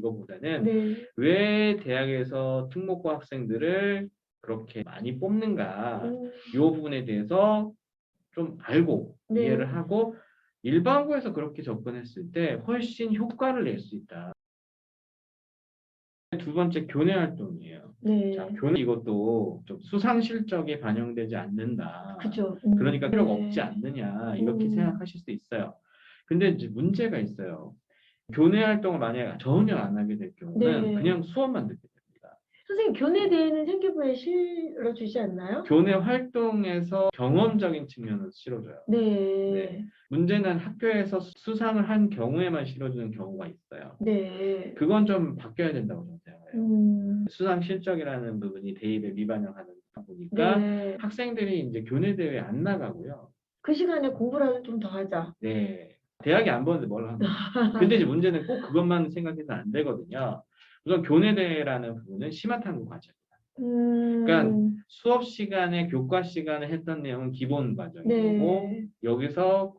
이거보다는 네. 왜 대학에서 특목고 학생들을 그렇게 많이 뽑는가 음, 이 부분에 대해서 좀 알고 네. 이해를 하고 일반고에서 그렇게 접근했을 때 훨씬 효과를 낼 수 있다. 두 번째 교내 활동이에요. 네. 자, 교내 이것도 좀 수상 실적에 반영되지 않는다. 그죠. 음, 그러니까 필요가 네. 없지 않느냐 이렇게 음. 생각하실 수 있어요. 근데 이제 문제가 있어요. 교내 활동을 만약에 전혀 안 하게 될 경우는 네. 그냥 수업만 듣게 됩니다. 선생님 교내 대회는 생기부에 실어 주지 않나요? 교내 활동에서 경험적인 측면을 실어줘요. 네. 네. 문제는 학교에서 수상을 한 경우에만 실어주는 경우가 있어요. 네. 그건 좀 바뀌어야 된다고 저는 생각해요. 음, 수상 실적이라는 부분이 대입에 미반영하는 보니까 네. 학생들이 이제 교내 대회 안 나가고요. 그 시간에 공부라도 좀 더 하자. 네. 대학이 안 보는데 뭘 하는 근데 이제 문제는 꼭 그것만 생각해서 안 되거든요. 우선 교내 대회라는 부분은 심화탐구 과정입니다. 음, 그러니까 수업 시간에 교과 시간에 했던 내용은 기본 과정이고 네. 여기서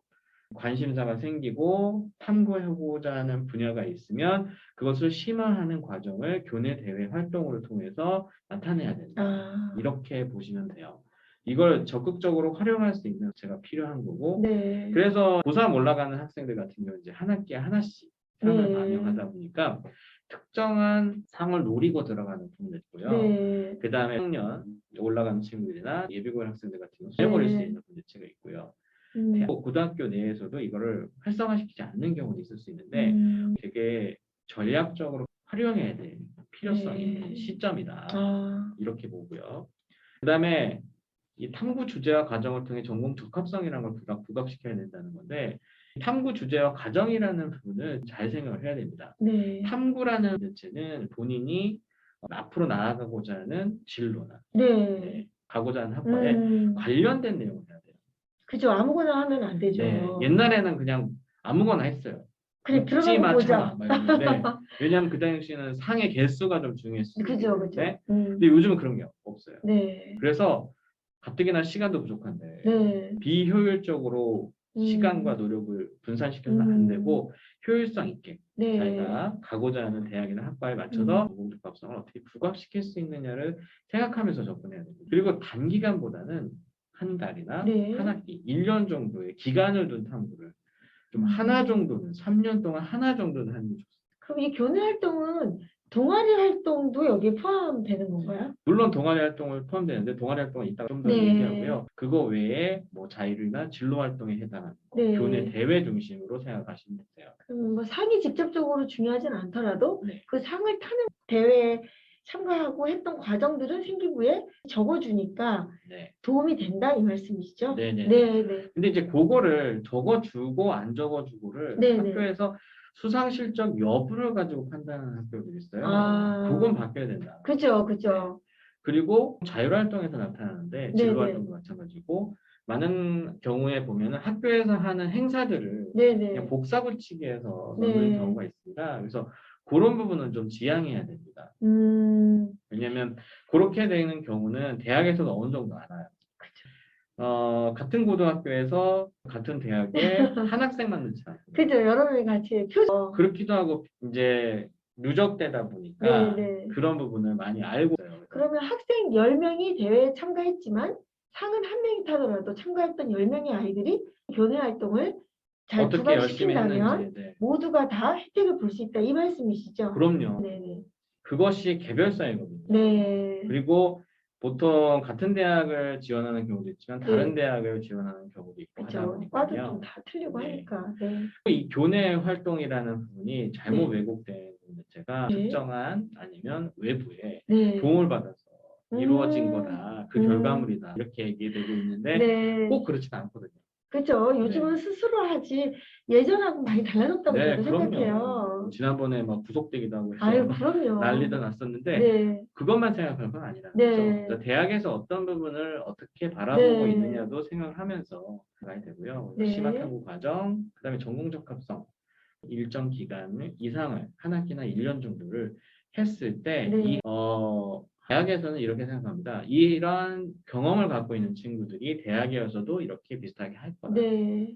관심사가 생기고 탐구하고자 하는 분야가 있으면 그것을 심화하는 과정을 교내 대회 활동을 통해서 나타내야 된다. 아, 이렇게 보시면 돼요. 이걸 적극적으로 활용할 수 있는 제가 필요한 거고 네. 그래서 고3 올라가는 학생들 같은 경우 이제 한 학기에 하나씩 상을 네. 반영하다 보니까 특정한 상을 노리고 들어가는 부분도 있고요. 네. 그 다음에 학년 올라가는 친구들이나 예비고일 학생들 같은 경우 해버릴 수 네. 있는 문제체가 있고요. 음, 고등학교 내에서도 이거를 활성화시키지 않는 경우도 있을 수 있는데 음, 되게 전략적으로 활용해야 될 필요성이 네. 있는 시점이다. 아, 이렇게 보고요. 그 다음에 이 탐구 주제와 과정을 통해 전공 적합성이라는 걸 부각, 부각시켜야 된다는 건데 탐구 주제와 과정이라는 부분을 잘 생각을 해야 됩니다. 네. 탐구라는 자체는 본인이 앞으로 나아가고자 하는 진로나 네. 네, 가고자 하는 학과에 음, 관련된 내용을 해야 돼요. 그죠. 아무거나 하면 안 되죠. 네, 옛날에는 그냥 아무거나 했어요. 그래, 들어가고 묻지마, 보자. 이랬는데 왜냐하면 그 당시에는 상의 개수가 좀 중요했어요. 그죠, 그죠. 음, 근데 요즘은 그런 게 없어요. 네. 그래서 가뜩이나 시간도 부족한데 네. 비효율적으로 음, 시간과 노력을 분산시켜서는 안 음. 되고 효율성 있게 네. 자기가 가고자 하는 대학이나 학과에 맞춰서 전공적합성을 어떻게 부각시킬 수 있느냐를 생각하면서 접근해야 됩니다. 그리고 단기간보다는 한 달이나 네. 한 학기, 1년 정도의 기간을 둔 탐구를 좀 음. 하나 정도는 3년 동안 하나 정도는 하는 게 좋습니다. 그럼 이 교내 활동은 동아리 활동도 여기에 포함되는 건가요? 물론 동아리 활동을 포함되는데 동아리 활동은 이따가 좀더 네. 얘기하고요. 그거 외에 뭐 자율이나 진로 활동에 해당하는 거, 네. 교내 대회 중심으로 생각하시면 돼요. 그럼 뭐 상이 직접적으로 중요하진 않더라도 네. 그 상을 타는 대회에 참가하고 했던 과정들은 생기부에 적어주니까 네. 도움이 된다 이 말씀이시죠? 네네. 네, 네. 근데 이제 그거를 적어주고 안 적어주고를 네, 네. 학교에서 수상 실적 여부를 가지고 판단하는 학교들이 있어요. 아. 그건 바뀌어야 된다. 그죠, 그죠. 그리고 자율활동에서 나타나는데 네, 진로활동도 마찬가지고 많은 경우에 보면은 학교에서 하는 행사들을 네, 네. 그냥 복사 붙이기해서 네. 넣는 경우가 있습니다. 그래서 그런 부분은 좀 지양해야 됩니다. 음, 왜냐하면 그렇게 되는 경우는 대학에서도 어느 정도 알아요. 어, 같은 고등학교에서 같은 대학에 한 학생만 넣지 않고 그죠. 여러 명이 같이 표. 그렇기도 하고 이제 누적되다 보니까 네, 네. 그런 부분을 많이 알고 있어요. 그러면 학생 10명이 대회에 참가했지만 상은 한 명이 타더라도 참가했던 10명의 아이들이 교내 활동을 잘 어떻게 열심히 부각시킨다면 했는지 네. 모두가 다 혜택을 볼 수 있다 이 말씀이시죠? 그럼요. 네네. 그것이 개별사이거든요. 네. 그리고 보통 같은 대학을 지원하는 경우도 있지만 다른 네. 대학을 지원하는 경우도 있고 하다 그렇죠. 과도 보니까요. 좀 다 틀리고 네. 하니까. 네. 이 교내 활동이라는 부분이 잘못 네. 왜곡된 자체가 네. 특정한 아니면 외부에 네. 도움을 받아서 이루어진 음. 거다. 그 음. 결과물이다. 이렇게 얘기되고 있는데 네. 꼭 그렇지는 않거든요. 그죠. 요즘은 스스로 하지 예전하고 많이 달라졌다고 네, 저도 그럼요. 생각해요. 지난번에 막 구속되기도 하고 해서 아유, 그럼요. 난리도 났었는데 네. 그것만 생각할 건 아니라는 네. 거죠. 그러니까 대학에서 어떤 부분을 어떻게 바라보고 네. 있느냐도 생각을 하면서 가야 되고요. 네. 심화탐구 과정, 그다음에 전공 적합성 일정 기간 이상을 한 학기나 1년 정도를 했을 때 네. 이, 어, 대학에서는 이렇게 생각합니다. 이런 경험을 갖고 있는 친구들이 대학이어서도 이렇게 비슷하게 할 거다. 네.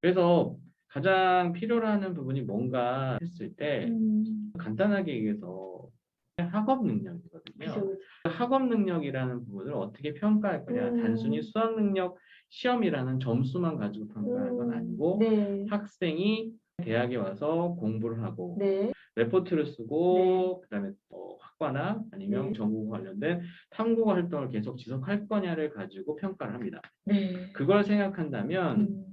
그래서 가장 필요로 하는 부분이 뭔가 했을 때 음, 간단하게 얘기해서 학업 능력이거든요. 그죠, 그죠. 학업 능력이라는 부분을 어떻게 평가할 거냐. 음. 단순히 수학 능력 시험이라는 점수만 가지고 평가하는 건 음, 아니고 네, 학생이 대학에 와서 공부를 하고 네, 레포트를 쓰고 그다음에 어, 학과나 아니면 네. 전공 관련된 탐구 활동을 계속 지속할 거냐를 가지고 평가를 합니다. 네. 그걸 생각한다면 음,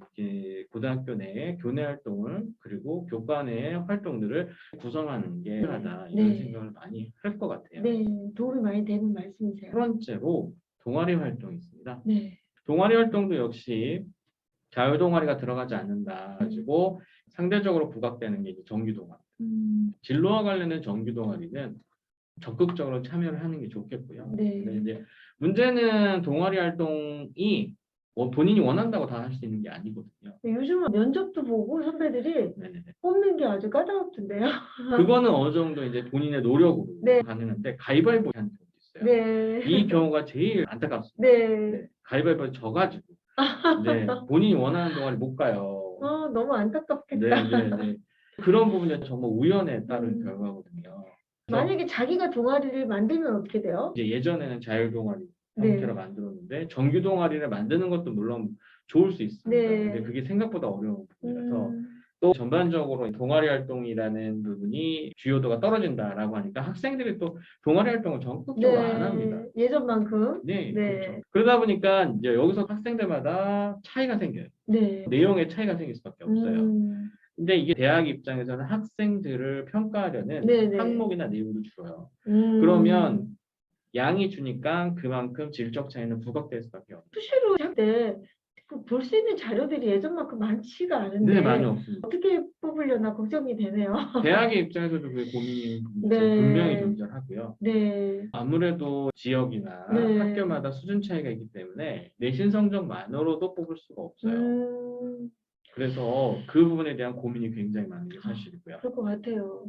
고등학교 내에 교내 활동을 그리고 교과 내의 활동들을 구성하는 게 필요하다 이런 네. 생각을 많이 할 것 같아요. 네, 도움이 많이 되는 세 말씀이세요. 번째로 동아리 활동이 있습니다. 네, 동아리 활동도 역시 자율 동아리가 들어가지 않는다 가지고 상대적으로 부각되는 게 정규 동아리. 음, 진로와 관련된 정규 동아리는 적극적으로 참여를 하는 게 좋겠고요. 네. 근데 이제 문제는 동아리 활동이 뭐 본인이 원한다고 다 할 수 있는 게 아니거든요. 요즘은 면접도 보고 선배들이 네네네. 뽑는 게 아주 까다롭던데요. 그거는 어느 정도 이제 본인의 노력으로 네. 가능한데 가위바위보 하는 경우도 있어요. 네, 이 경우가 제일 안타깝습니다. 네. 네. 가위바위보 져가지고 네. 본인이 원하는 동아리 못 가요. 아, 너무 안타깝겠다. 네, 네, 네. 그런 부분이 정말 우연에 따른 음. 결과거든요. 만약에 자기가 동아리를 만들면 어떻게 돼요? 이제 예전에는 자율 동아리 네. 형태로 만들었는데 정규 동아리를 만드는 것도 물론 좋을 수 있습니다. 네. 근데 그게 생각보다 어려운 부분이라서 음, 또 전반적으로 동아리 활동이라는 부분이 주요도가 떨어진다라고 하니까 학생들이 또 동아리 활동을 적극적으로 안 합니다. 예전만큼. 네, 네. 그렇죠. 그러다 보니까 이제 여기서 학생들마다 차이가 생겨요. 네. 내용의 차이가 생길 수밖에 없어요. 음, 근데 이게 대학 입장에서는 학생들을 평가하려는 네, 네. 항목이나 내용을 줄어요. 음. 그러면 양이 주니까 그만큼 질적 차이는 부각될 수밖에 없어요. 수시로 할때 볼 수 있는 자료들이 예전만큼 많지가 않은데 네, 많이 없습니다. 어떻게 뽑으려나 걱정이 되네요. 대학의 입장에서도 그게 고민이 네. 분명히 존재하고요. 네. 아무래도 지역이나 네. 학교마다 수준 차이가 있기 때문에 내신 성적만으로도 뽑을 수가 없어요. 음, 그래서 그 부분에 대한 고민이 굉장히 많은 게 사실이고요. 그럴 것 같아요.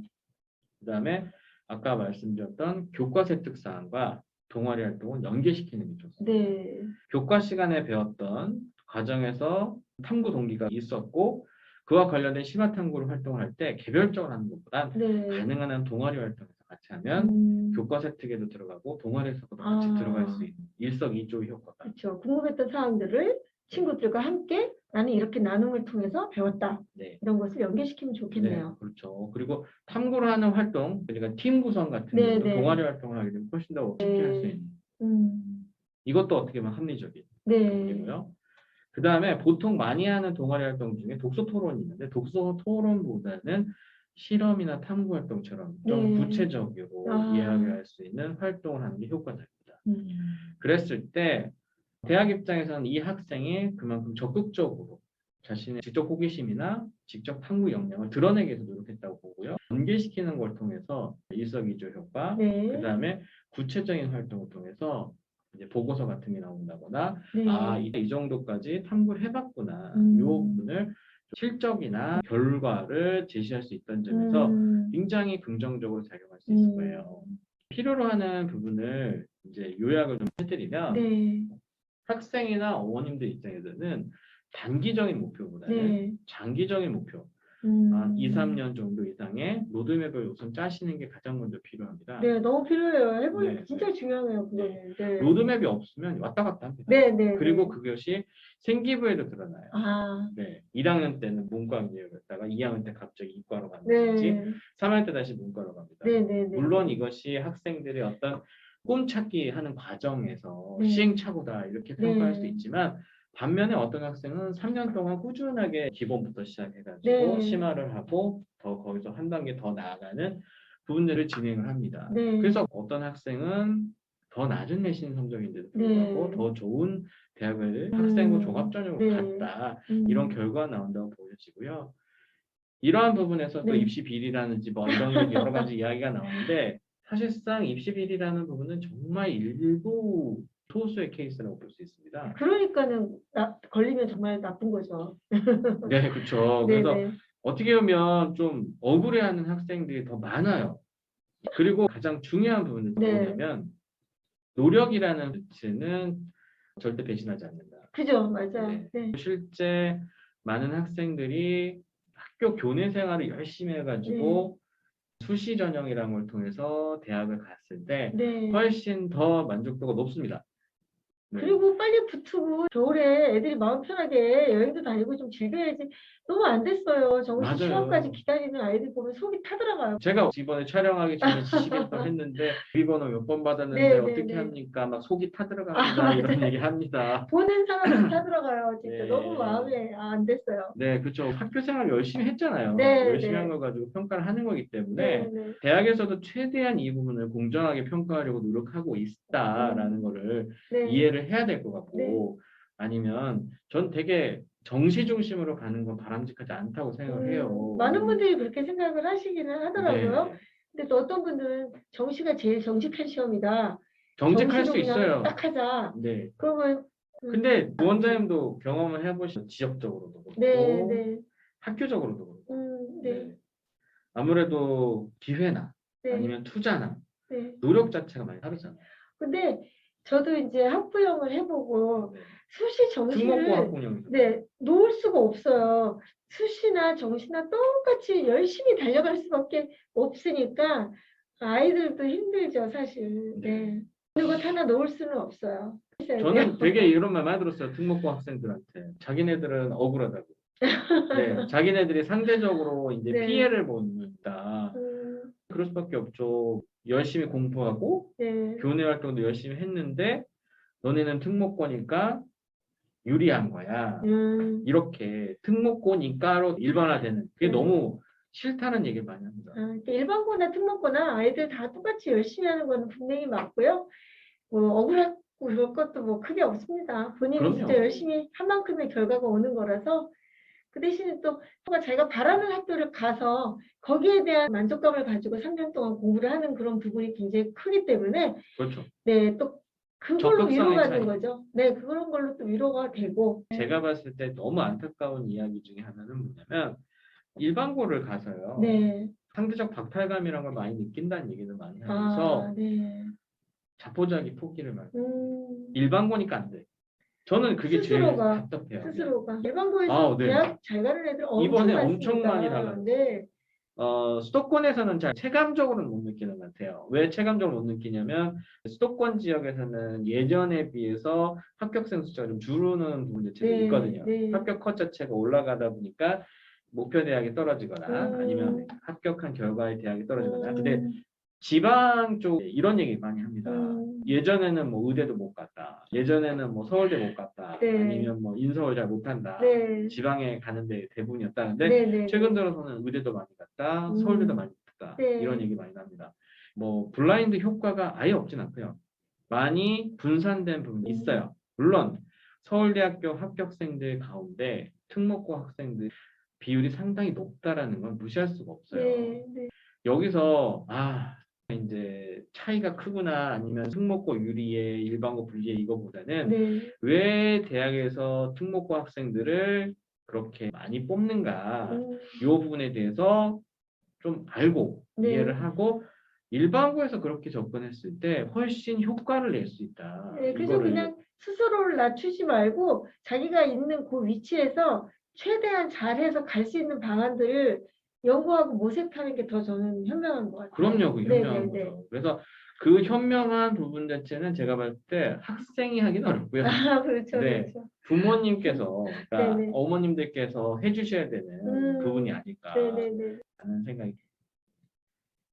그다음에 아까 말씀드렸던 교과 세 특 사항과 동아리 활동을 연계시키는 게 좋습니다. 네. 교과 시간에 배웠던 과정에서 탐구 동기가 있었고 그와 관련된 심화 탐구를 활동을 할때 개별적으로 하는 것보다 네. 가능한 한 동아리 활동에서 같이 하면 음, 교과 세 특에도 들어가고 동아리에서도 같이 아. 들어갈 수 있는 일석이조 효과가 그렇죠. 궁금했던 사항들을 친구들과 함께 나는 이렇게 나눔을 통해서 배웠다. 네. 이런 것을 연계시키면 네, 좋겠네요. 그렇죠. 그리고 탐구를 하는 활동, 그러니까 팀 구성 같은 네, 것도 네. 동아리 활동을 하게 되면 훨씬 더 쉽게 할수 있는. 음, 이것도 어떻게 보면 합리적인 네. 부분이고요. 그 다음에 보통 많이 하는 동아리 활동 중에 독서 토론이 있는데 독서 토론보다는 실험이나 탐구 활동처럼 좀 네. 구체적으로 아. 이야기할 수 있는 활동을 하는 게 효과적입니다. 음, 그랬을 때 대학 입장에서는 이 학생이 그만큼 적극적으로 자신의 직접 호기심이나 직접 탐구 역량을 드러내기 위해서 노력했다고 보고요. 연계시키는 걸 통해서 일석이조 효과, 네. 그 다음에 구체적인 활동을 통해서 이제 보고서 같은 게 나온다거나 네. 아, 이, 이 정도까지 탐구를 해봤구나. 음. 이 부분을 실적이나 결과를 제시할 수 있다는 점에서 음, 굉장히 긍정적으로 작용할 수 있을 음. 거예요. 필요로 하는 부분을 이제 요약을 좀 해드리면 네. 학생이나 어머님들 입장에서는 단기적인 목표보다는 네. 장기적인 목표, 음, 한 2, 3년 정도 이상의 로드맵을 우선 짜시는 게 가장 먼저 필요합니다. 네, 너무 필요해요. 해보니 네, 진짜 중요해요, 그거는. 네. 로드맵이 없으면 왔다 갔다 합니다. 네, 네. 그리고 네. 그것이 생기부에도 드러나요. 아, 네, 1학년 때는 문과이었다가 2학년 때 갑자기 이과로 간다든지 네. 3학년 때 다시 문과로 갑니다. 네, 네, 네. 물론 이것이 학생들의 어떤 꿈찾기 하는 과정에서 네. 시행착오다 이렇게 평가할 네. 수 있지만 반면에 어떤 학생은 3년 동안 꾸준하게 기본부터 시작해가지고 네. 심화를 하고 더 거기서 한 단계 더 나아가는 부분들을 진행을 합니다. 네. 그래서 어떤 학생은 더 낮은 내신 성적인데도 불구하고 네. 더 좋은 대학을 음. 학생부 종합 전형으로 네. 갔다 음, 이런 결과가 나온다고 보여지고요. 이러한 부분에서 또 네. 입시 비리라는지 뭐 이런 여러 가지 이야기가 나오는데 사실상 입시 비리라는 부분은 정말 일부 소수의 케이스라고 볼 수 있습니다. 그러니까는 나, 걸리면 정말 나쁜 거죠. 네, 그렇죠. 네, 그래서 네. 어떻게 보면 좀 억울해하는 학생들이 더 많아요. 그리고 가장 중요한 부분은 네. 뭐냐면 노력이라는 가치는 절대 배신하지 않는다. 그죠, 맞아요. 네. 네. 실제 많은 학생들이 학교 교내 생활을 열심히 해가지고 수시 전형이라는 걸 통해서 대학을 갔을 때 네. 훨씬 더 만족도가 높습니다. 네. 그리고 빨리 붙고 겨울에 애들이 마음 편하게 여행도 다니고 좀 즐겨야지 너무 안 됐어요. 맞아요. 시험까지 기다리는 아이들 보면 속이 타들어가요. 제가 이번에 촬영하기 전에 지시겠다 했는데 비번호 몇 번 받았는데 네, 네, 어떻게 네. 합니까? 막 속이 아, 타들어갑니다. 이런 맞아요. 얘기 합니다. 보는 사람이 타들어가요. 진짜 네. 너무 마음에 아, 안 됐어요. 네, 그렇죠. 학교 생활 열심히 했잖아요. 네, 열심히 네. 한걸 가지고 평가를 하는 거기 때문에 네, 네. 대학에서도 최대한 이 부분을 공정하게 평가하려고 노력하고 있다라는 거를 네. 이해를 해야 될 것 같고 아니면 전 되게 정시 중심으로 가는 건 바람직하지 않다고 생각을 해요. 음, 많은 분들이 그렇게 생각을 하시기는 하더라고요. 네. 근데 또 어떤 분들은 정시가 제일 정직한 시험이다. 정직할 수 있어요. 딱 하자. 네. 그러면 음, 근데 부원장님도 경험을 해보시죠. 지역적으로도 그렇고 네, 네. 학교적으로도 그렇고. 음, 네. 네. 아무래도 기회나 네. 아니면 투자나 네. 노력 자체가 많이 다르잖아요. 근데 저도 이제 학부형을 해보고 네. 수시 정시를 네, 놓을 수가 없어요. 수시나 정시나 똑같이 열심히 달려갈 수밖에 없으니까 아이들도 힘들죠, 사실. 네. 어느 것 하나 놓을 수는 없어요. 저는 되게 이런 말 많이 들었어요. 특목고 학생들한테. 자기네들은 억울하다고. 네, 자기네들이 상대적으로 이제 네. 피해를 본다. 음, 그럴 수밖에 없죠. 열심히 공부하고 네. 교내 활동도 열심히 했는데 너네는 특목고니까 유리한 거야. 음, 이렇게 특목고니까로 일반화되는 그게 네. 너무 싫다는 얘기를 많이 합니다. 아, 이렇게 일반고나 특목고나 아이들 다 똑같이 열심히 하는 건 분명히 맞고요. 뭐 억울하고 그럴 것도 뭐 크게 없습니다. 본인이 그럼요. 진짜 열심히 한 만큼의 결과가 오는 거라서 그 대신에 또 자기가 바라는 학교를 가서 거기에 대한 만족감을 가지고 3년 동안 공부를 하는 그런 부분이 굉장히 크기 때문에 그렇죠. 네, 또 그걸로 위로받는 차이. 거죠. 네, 그런 걸로 또 위로가 되고. 제가 봤을 때 너무 안타까운 이야기 중에 하나는 뭐냐면 일반고를 가서요. 네. 상대적 박탈감이라는 걸 많이 느낀다는 얘기를 많이 하면서 아, 네. 자포자기 포기를 많이. 음, 일반고니까 안 돼. 저는 그게 스스로가, 제일 답답해요. 스스로가 일반고에서 아, 네. 대학 잘 가는 애들 엄청 이번에. 엄청 많이 달라요. 네. 어, 수도권에서는 잘 체감적으로는 못 느끼는 것 같아요. 왜 체감적으로 못 느끼냐면 수도권 지역에서는 예전에 비해서 합격생 숫자가 좀 줄는 자체가 네, 있거든요. 네. 합격 컷 자체가 올라가다 보니까 목표 대학이 떨어지거나 음. 아니면 합격한 결과의 대학이 떨어지거나. 근데 음, 지방 쪽 이런 얘기 많이 합니다. 음. 예전에는 뭐 의대도 못 갔다. 예전에는 뭐 서울대 못 갔다. 네. 아니면 뭐 인서울 잘 못한다. 네. 지방에 가는데 대부분이었다는데 네, 네. 최근 들어서는 의대도 많이 갔다, 음. 서울대도 많이 갔다 네. 이런 얘기 많이 납니다. 뭐 블라인드 효과가 아예 없진 않고요. 많이 분산된 부분이 음. 있어요. 물론 서울대학교 합격생들 가운데 특목고 학생들 비율이 상당히 높다라는 건 무시할 수가 없어요. 네, 네. 여기서 아 이제 차이가 크구나 아니면 특목고 유리에 일반고 불리에 이거보다는 네. 왜 대학에서 특목고 학생들을 그렇게 많이 뽑는가 음, 이 부분에 대해서 좀 알고 네. 이해를 하고 일반고에서 그렇게 접근했을 때 훨씬 효과를 낼 수 있다. 네, 그래서 이거를 그냥 스스로를 낮추지 말고 자기가 있는 그 위치에서 최대한 잘해서 갈 수 있는 방안들을 연구하고 모색하는 게 더 저는 현명한 것 같아요. 그럼요, 그 네, 현명한 네, 거죠. 그래서 그 현명한 부분 자체는 제가 봤을 때 학생이 하기는 어렵고요. 아, 그렇죠, 네. 그렇죠. 부모님께서, 그러니까 네네. 어머님들께서 해주셔야 되는 음. 부분이 아닐까 네, 네, 네. 하는 생각이